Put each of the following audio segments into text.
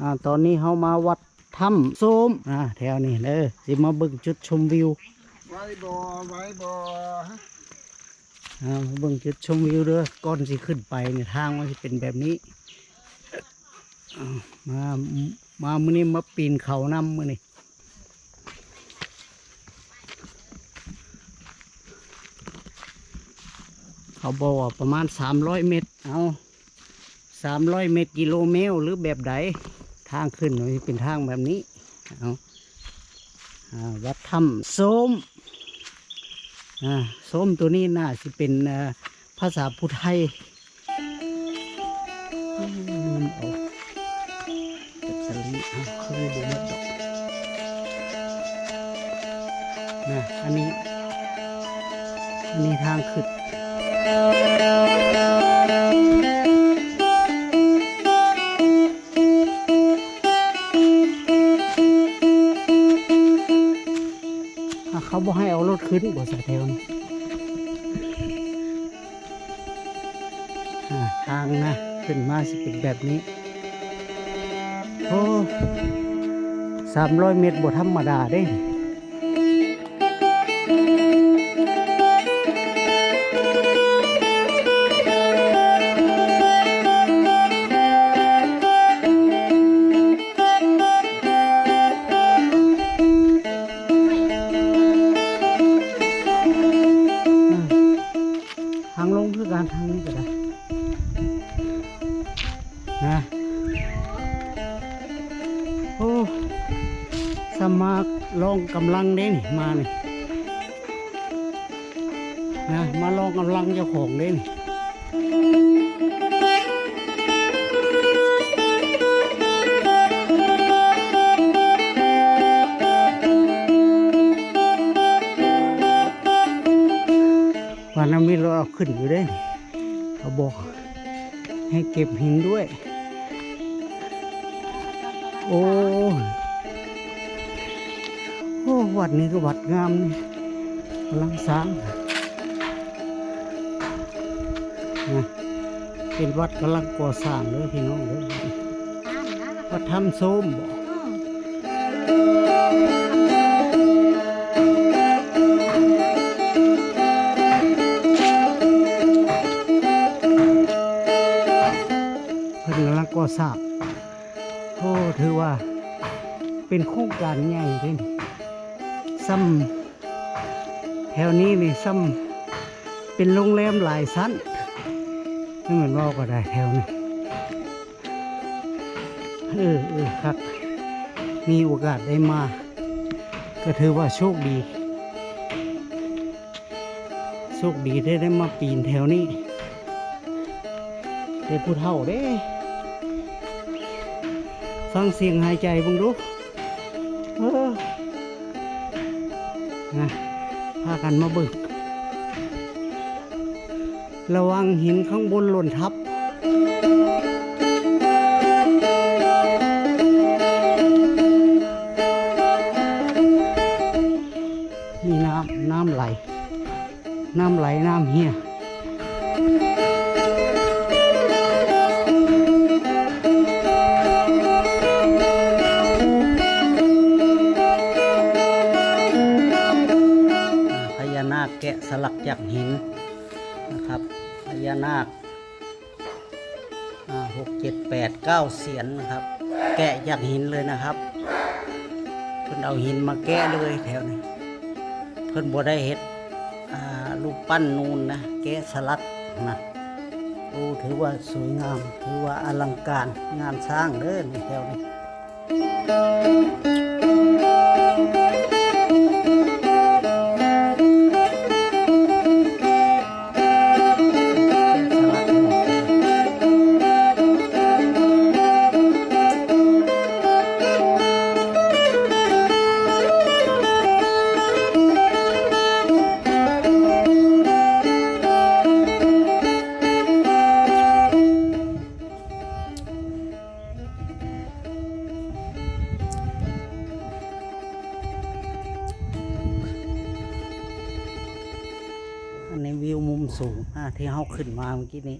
อ่าตอนนี้เขามาวัดถ้ำโซมอ่าแถวนี้เด้อสิมาเบิ่งจุดชมวิวไว้บ่ไว้บ่อ่าเบิ่งจุดชมวิวเด้อก่อนสิขึ้นไปเนี่ยทางมันสิเป็นแบบนี้อ่ามามามื้อนี้มาปีนเขานำมื้อนี้เขาบอกว่าประมาณ 300 เมตร เอา300 เมตรกิโลเมตรหรือแบบใด ทางขึ้นมันเป็นทางแบบนี้เอาวัดถ้ำโสมอ่าส้มตัวนี้น่าจะเป็นภาษาพุทธไทยอืมเอาเป็ดสลีอะเคยดูมาดอกนะอันนี้ อันนี้ทางขึ้น บอกให้เอารถขึ้นบ่สะแถวนี้อ่าทางนะขึ้นมาสิเป็นแบบนี้ โอ้สามร้อยเมตรบ่ธรรมดาเด้ กำลังเด้นี่มานี่นะมาลองกำลังเจ้าของเด้นี่วันนั้นมีรถเอาขึ้นอยู่เด้นเขาบอก ให้เก็บหินด้วย โอ้ วัดนี้ก็วัดงามนี่กำลังสร้างเป็นวัดกำลังก่อสร้างเลยพี่น้องเลยวัดทำโสมบ่เพิ่นกำลังก่อสร้างโอ้ถือว่าเป็นโครงการใหญ่เลย ซ้ำแถวนี้นี่ซ้ำเป็นโรงแรมหลายชั้นนี่เหมือนว่าก็ได้แถวนี้เออเออครับ มีโอกาสได้มา ก็ถือว่าโชคดีโชคดีได้ได้มาปีนแถวนี้ได้ผู้เฒ่าเด้ ฟังเสียงหายใจเบึงดู นะพากันมาบึก ระวังหินข้างบนหล่นทับ เก้าเสียนนะครับ แกะจากหินเลยนะครับเพิ่นเอาหินมาแกะเลยแถวนี้เพิ่นบ่ได้เห็ดรูปปั้นนูนนะแกะสลักนะโอ้ถือว่าสวยงาม ถือว่าอลังการงานสร้างเด้อนี่แถวนี้ ขึ้นมาเมื่อกี้นี้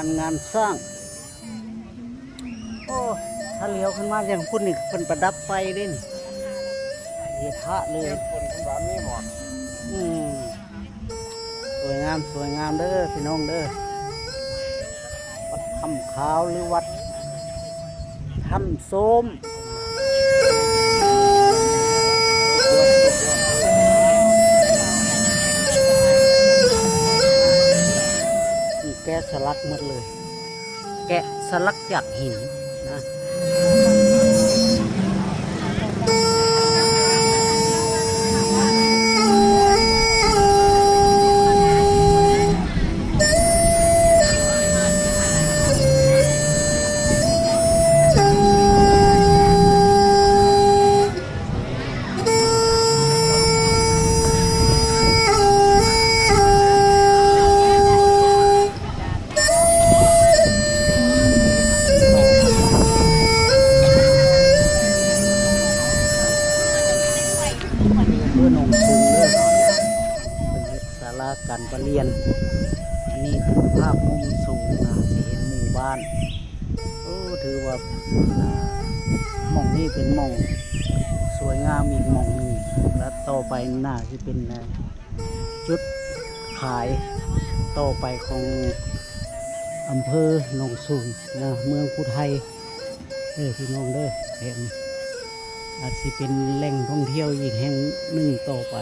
การงานสร้าง โอ้ ถ้าเลี้ยวขึ้นมาอย่างพุ่นนี่เป็นประดับไฟเด้นเฮ็ดพระเลยเก็บคนขึ้นบ้านนี่หมดอืมสวยงามสวยงามเด้อพี่น้องเด้อ วัดถ้ำขาวหรือวัดถ้ำโสมนี่ สลักหมดเลย แกะสลักจากหิน อหนองสูงเด้อเป็นเฮ็ดศาลาการประเรียน อันนี้คือภาพมุมสูงนะสิเห็นหมู่บ้านโอ้ถือว่าหมองนี้เป็นหมองสวยงามอีกหมองหนึ่งแล้วต่อไปหน้าที่เป็นจุดขายต่อไปของอำเภอหนองสูงนะเมืองพุไทยเด้อพี่น้องเด้อเห็น อาจสิเป็นแหล่งท่องเที่ยวอีกแห่งหนึ่งต่อไป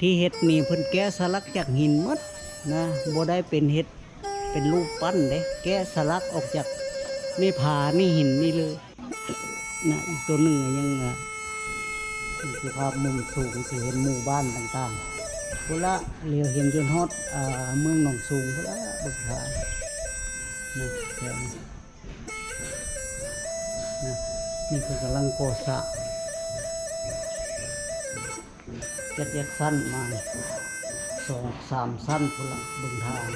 ที่เห็ดนี่เพิ่นแกะสลักจากหินหมดนะบ่ได้เป็นเห็ดเป็นรูปปั้นเด้แกะสลักออกจากนี่ผานี่หินนี่เลยนะอีกตัวหนึ่งยังมีคือภาพมุมสูงที่เห็นหมู่บ้านต่างๆพุละเรียวเห็นจนฮอดเมืองหนองสูงพุละเบึกทานะแถวนี้ นี่คือกำลังก่อสร้างยัดยัดสั้นมาสองสามสั้นพละเบึงทางเ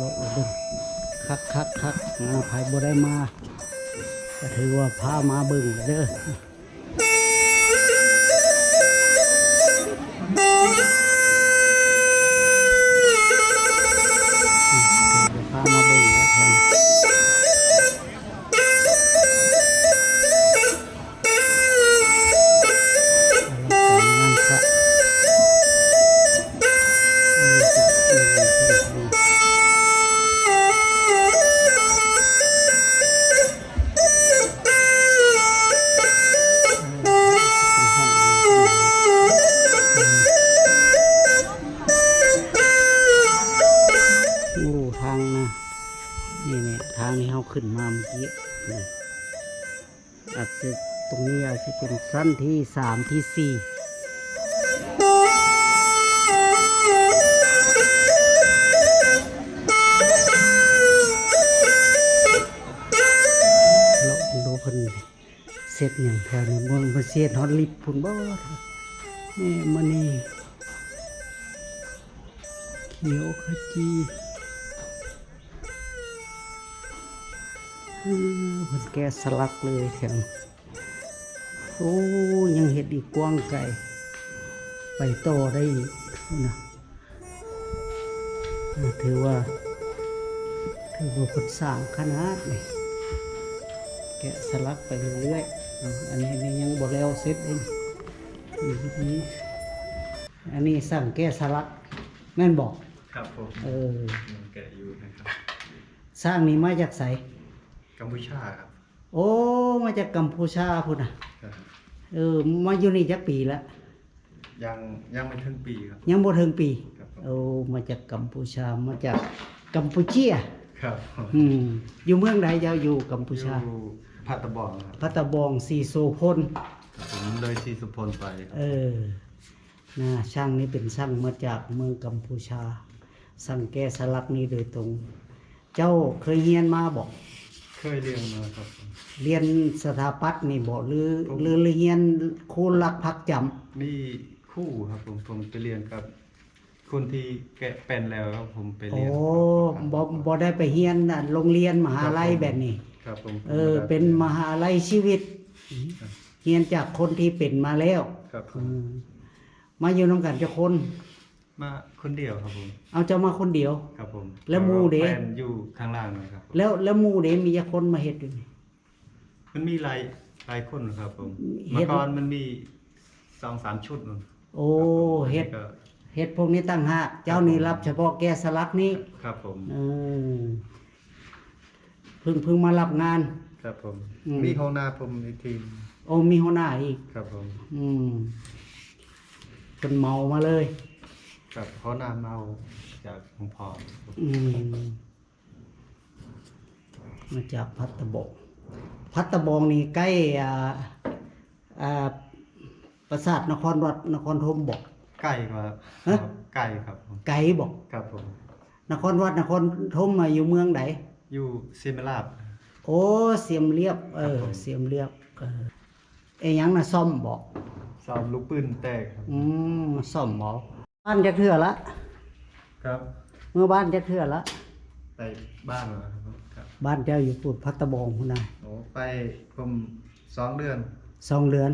ลาะเบึงคักคักคักนะภายบ่ได้มาก็ถือว่าพามาบึงเด้อ ขึ้นมาเมื่อกี้นี่อาจจะตรงนี้อาจจะเป็นสั้นที่สามที่สี่เราดูเพิ่นเสร็จอย่างแถวนี้บนมาเสียดฮอตลิฟต์พุ่นบ่นี่มันนี่เขียวขจี อืมเพิ่นแกะสลักเลยแถมโอ้ยังเห็ดอีกกว้างไกลไปต่อได้อีกนะอ่าถือว่าถือว่าเพิ่นสร้างขนาดนี่แกะสลักไปเรื่อยๆอ่าอันนี้นี่ยังบ่แล้วเสร็จเองนี่นี่อันนี้สั่งแกะสลักแม่นบอกครับผมเออยังแกะอยู่นะครับสร้างนี้มาจากไส กัมพูชาครับโอ้ มาจากกัมพูชาพุ่นน่ะครับเออ มาอยู่นี่จักปีแล้วยังยังไม่ถึงปีครับ ยังบ่ถึงปี ครับผม โอ้ มาจากกัมพูชา มาจากกัมพูเชียครับอืม อยู่เมืองใดเจ้าอยู่กัมพูชา อยู่พัตตะบองครับพัตตาบองสีโซพล ผมเลยที่สุพลไปครับ เออนะช่างนี้เป็นช่างมาจากเมืองกัมพูชา สั่งแก้สลักนี้โดยตรง เจ้าเคยเรียนมาบอก เคยเรียนมาครับผมเรียนสถาปัตย์นี่บอกหรือหรือเรียนครูหลักพักจำมีคู่ครับผมผมไปเรียนกับคคนที่แกะเป็นแล้วครับผมไปโอ้เรียนบ่บ่ได้ไปเรียนน่ะโรงเรียนมหาลัยแบบนี้ ครับผมเออ เป็นมหาลัยชีวิตเรียนจากคนที่เป็นมาแล้วครับผอืมมมาอยู่นำกันจะคน มาคนเดียวครับผมเอาเจะมาคนเดียว ครับผมแล้วหมู่เด้ฟนอยู่ข้างล่างนะครับผมแล้วแล้วหมู่เด้มีจักคนมาเฮ็ดอยู่นี่ มันมีหลายหลายคนครับผมเฮ็เมื่ดอก่อนมันมีสองสามชุดนู่นโอ้ครับผมเฮ็ดก็เฮ็ดพวกนี้ตั้งหากเจ้านี่รับเฉพาะแกะสลักนี้ครับผม เออเพิ่งเพิ่งมารับงาน ครับผม อืม มีห้องน้าผมในทีมโอ้มีหัวหน้าอีก ครับผม อืมเป็นเมามาเลย กับห้องน้าเมาจากหลวงพ่ออืมมาจากพัตตะบองพัตตะบองนี่ใกล้อ่าอ่าปราสาทนครวัดนครธมบอก ไก่ครับฮะ ไก่ครับผมไกลบอก ครับผม นครวัดนครธมมาอยู่เมืองไหน อยู่เซมราบ โอ้เสียมเรียบ เออ ครับผม เสียมเรียบเออไอ้หยังน่ะซ่อมบอกซ้อมลูกปืนแตกครับ อืมซ่อมบอก บ้านจะเทื่อละครับเมื่อบ้านจะเทื่อละไปบ้านเหรอครับครับบ้านเจ้าอยู่ปูดพัตตะบองพุ่นน่ะโอ้ไปผมสองเดือนสองเดือน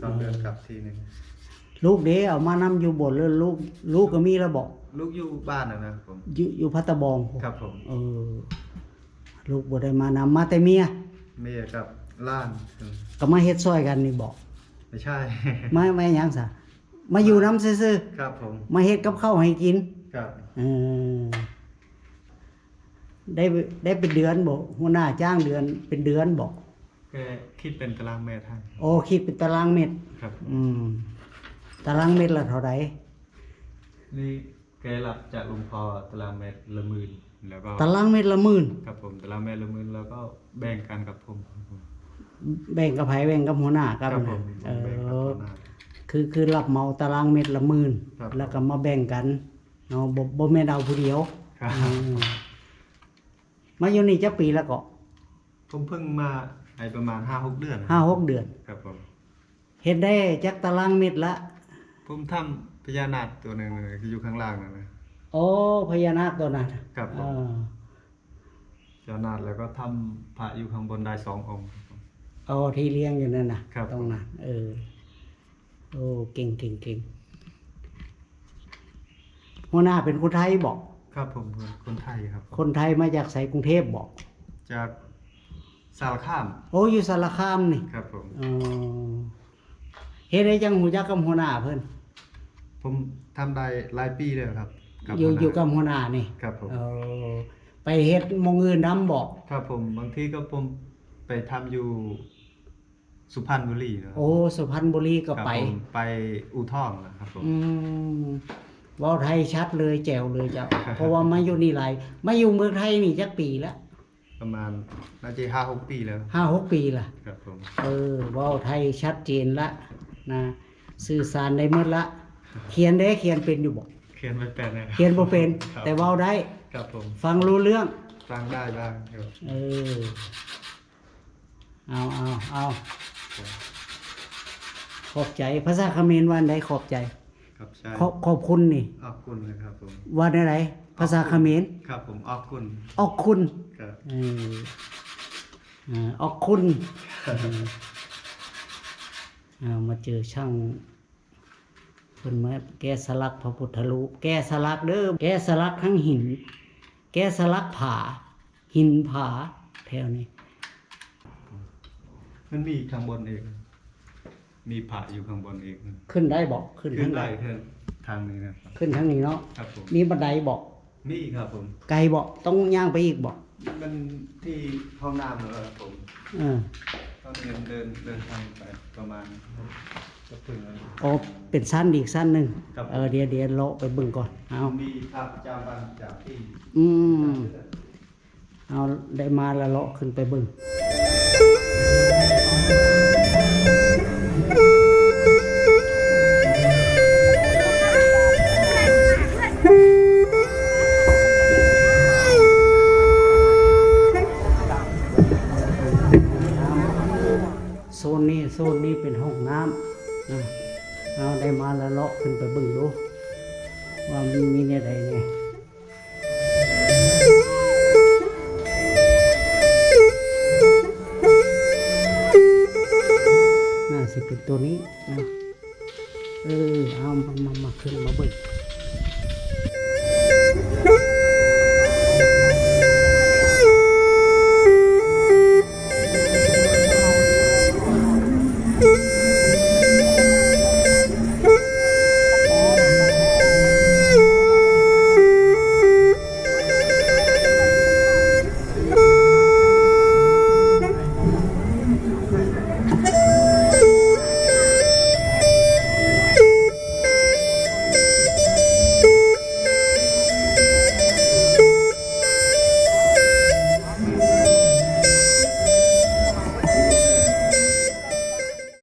สองเดือนกลับทีหนึ่งลูกเด้เอามานำอยู่บนเลยลูกลูกก็มีแล้วบอกลูกอยู่บ้านนะนะครับผมอยู่อยู่พัตตะบองครับผมเออลูกบ่ได้มานำมาแต่เมียเมียกับล้านก็มาเฮ็ดซอยกันนี่บอกไม่ใช่มาไม่หยังซะ มาอยู่น้ำซื่อครับผมๆมาเฮ็ดกับข้าวให้กินครับเออได้ได้เป็นเดือนบอกหัวหน้าจ้างเดือนเป็นเดือนบอกแกคิดเป็นตารางเมตรให้โอ้คิดเป็นตารางเม็ด ครับ อืม ตารางเม็ดละเท่าไหร่นี่แกรับจากหลุงพ่อตารางเมตรละหมื่นแล้วก็ตารางเม็ดละหมื่นครับผมตารางเมตรละหมื่นแล้วก็แบ่งกันกับผมครับผมแบ่งกับไผแบ่งกับหัวหน้ากับครับผมเอแบ่งกับอหัวหน้า คือคือรับเหมาตารางเม็ดละหมื่นครับ แล้วก็มาแบ่งกันเนาะบ่บ่แม่นเอาผู้เดียวครับอืมมาอยู่นี่จักปีแล้วก็ผมเพิ่งมาไอประมาณห้าหกเดือนห้าหกเดือนครับผมเฮ็ดได้จักตารางเม็ดละ ผมทำพญานาคตัวหนึ่งเลยที่อยู่ข้างล่างนั่นนะ โอ้พญานาคตัวนั้นครับผม เออพญานาคแล้วก็ทำพระอยู่ข้างบนได้สององค์ครับผม เอาที่เลี้ยงอยู่นั่นน่ะครับ ตรงนั้นเออ โอ้เก่งเก่งเก่งหัวหน้าเป็นคนไทยบอก ครับผมคนไทยครับผมคนไทยมาจากไสกรุงเทพบอก จากสารคาม โอ้อยู่สารคามนี่ครับผมเออเฮ็ดได้จังหูจักกับหัวหน้าเพิ่นผมทำได้หลายปีแล้วครับอยู่หัวหน้าอยู่กับหัวหน้านี่ครับผม เออไปเฮ็ดหมองอื่นนํบอก ครับผมบางทีก็ผมไปทำอยู่ สุพรรณบุรีนะครับโอ้สุพรรณบุรีก็ครับไปผมไปอู่ทองนะครับผม อืมเว้าไทยชัดเลยแจ๋วเลยจ้ะเพราะว่ามาอยู่นี่หลายมาอยู่เมืองไทยนี่จักปีละประมาณน่าจะห้าหกปีแล้วห้าหกปีละครับผม เออเว้าไทยชัดเจนละนะสื่อสารได้หมดละ เขียนได้เขียนเป็นอยู่บ่เขียนไม่เป็นนะครับเขียนบ่เป็น ครับแต่เว้าได้ ครับผมฟังรู้เรื่อง ฟังได้บ้างครับ เออ เอาเอาเอา ขอบใจ ภาษาเขมรว่าอันใดขอบใจ ครับใช่ขอบขอบคุณนี่ออกคุณเลยครับผม ว่าอันใดภาษาเขมรครับผมออกคุณออกคุณครับเอออ่าออกคุณเอามาเจอช่างเพิ่นมาแก้สลักพระพุทธรูปแก้สลักเด้อแก้สลักทั้งหิน แก้สลักผาหินผาแถวนี้ มันมีข้างบนเอง มีผาอยู่ข้างบนเองขึ้นได้บอกขึ้นขึ้ทานงใดได้ขึ้นทางนี้นะครับ ขึ้นทางนี้เนาะครับผม มีบันไดบอกมีครับผม ไกลบอกต้องย่างไปอีกบอกมันที่ห้องน้ำเหรอครับผมเออต้องเดินเดินเดินทางไปประมาณจะถึงแล้ว โอ้เป็นสั้นอีกสั้นหนึ่งครับผมเออเดี๋ยวเดี๋ยวเลาะไปเบิ่งก่อนเอามีภาพประจำวันจากที่อืม เอาได้มาล้วเลาะขึ้นไปบิ่งโซนนี้โซนนี้เป็นห้องน้ำนะเอาได้มาล้วเลาะขึ้นไปบิ่งดูว่ามันมีในใดเนี่ย สิเป็นตัวนี้นะเออเอามามามาขึ้นมาบิ่ง